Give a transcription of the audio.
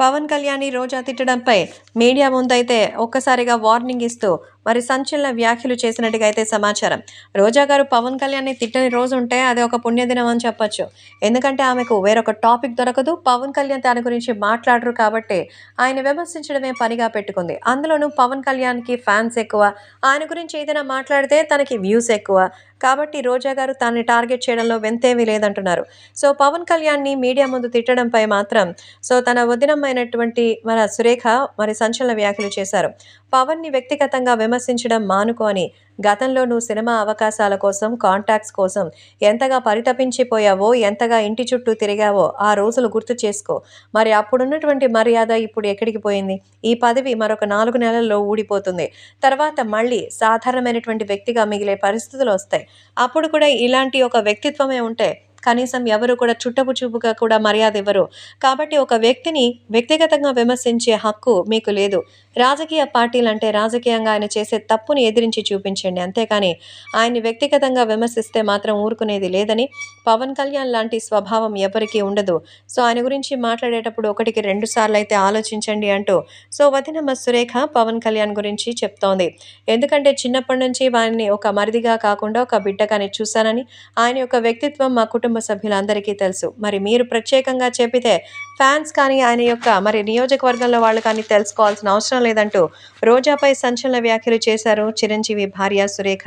పవన్ కళ్యాణ్ రోజా తిట్టడంపై మీడియా ముందైతే ఒక్కసారిగా వార్నింగ్ ఇస్తూ మరి సంచలన వ్యాఖ్యలు చేసినట్టుగా అయితే సమాచారం. రోజా గారు పవన్ కళ్యాణ్ని తిట్టని రోజు ఉంటే అది ఒక పుణ్యదినం అని చెప్పొచ్చు. ఎందుకంటే ఆమెకు వేరొక టాపిక్ దొరకదు. పవన్ కళ్యాణ్ దాని గురించి మాట్లాడరు కాబట్టి ఆయన విమర్శించడమే పనిగా పెట్టుకుంది. అందులోనూ పవన్ కళ్యాణ్కి ఫ్యాన్స్ ఎక్కువ. ఆయన గురించి ఏదైనా మాట్లాడితే తనకి వ్యూస్ ఎక్కువ. కాబట్టి రోజా గారు తనని టార్గెట్ చేయడంలో వెంతేమీ లేదంటున్నారు. సో పవన్ కళ్యాణ్ని మీడియా ముందు తిట్టడంపై మాత్రం సో తన వదినమైనటువంటి మన సురేఖ మరి సంచలన వ్యాఖ్యలు చేశారు. పవన్ని వ్యక్తిగతంగా విమర్శించడం మానుకో అని. గతంలో నువ్వు సినిమా అవకాశాల కోసం కాంటాక్ట్స్ కోసం ఎంతగా పరితపించిపోయావో ఎంతగా ఇంటి చుట్టూ తిరిగావో ఆ రోజులు గుర్తు చేసుకో. మరి అప్పుడున్నటువంటి మర్యాద ఇప్పుడు ఎక్కడికి పోయింది? ఈ పదవి మరొక నాలుగు నెలల్లో ఊడిపోతుంది. తర్వాత మళ్ళీ సాధారణమైనటువంటి వ్యక్తిగా మిగిలే పరిస్థితులు వస్తాయి. అప్పుడు కూడా ఇలాంటి ఒక వ్యక్తిత్వమే ఉంటే కనీసం ఎవరు కూడా చుట్టపు చూపుగా కూడా మర్యాద ఇవ్వరు. కాబట్టి ఒక వ్యక్తిని వ్యక్తిగతంగా విమర్శించే హక్కు మీకు లేదు. రాజకీయ పార్టీలు అంటే రాజకీయంగా ఆయన చేసే తప్పుని ఎదిరించి చూపించండి. అంతేకాని ఆయన్ని వ్యక్తిగతంగా విమర్శిస్తే మాత్రం ఊరుకునేది లేదని పవన్ కళ్యాణ్ లాంటి స్వభావం ఎవరికీ ఉండదు. సో ఆయన గురించి మాట్లాడేటప్పుడు ఒకటికి రెండు సార్లు అయితే ఆలోచించండి అంటూ సో వదినమ్మ సురేఖ పవన్ కళ్యాణ్ గురించి చెప్తోంది. ఎందుకంటే చిన్నప్పటి నుంచి వారిని ఒక మరిదిగా కాకుండా ఒక బిడ్డగానే చూశానని ఆయన యొక్క వ్యక్తిత్వం మా కుటుంబ కుటుంబ సభ్యులందరికీ తెలుసు. మరి మీరు ప్రత్యేకంగా చెప్పితే ఫ్యాన్స్ కానీ ఆయన యొక్క మరి నియోజకవర్గంలో వాళ్ళు కానీ తెలుసుకోవాల్సిన అవసరం లేదంటూ రోజాపై సంచలన వ్యాఖ్యలు చేశారు చిరంజీవి భార్య సురేఖ.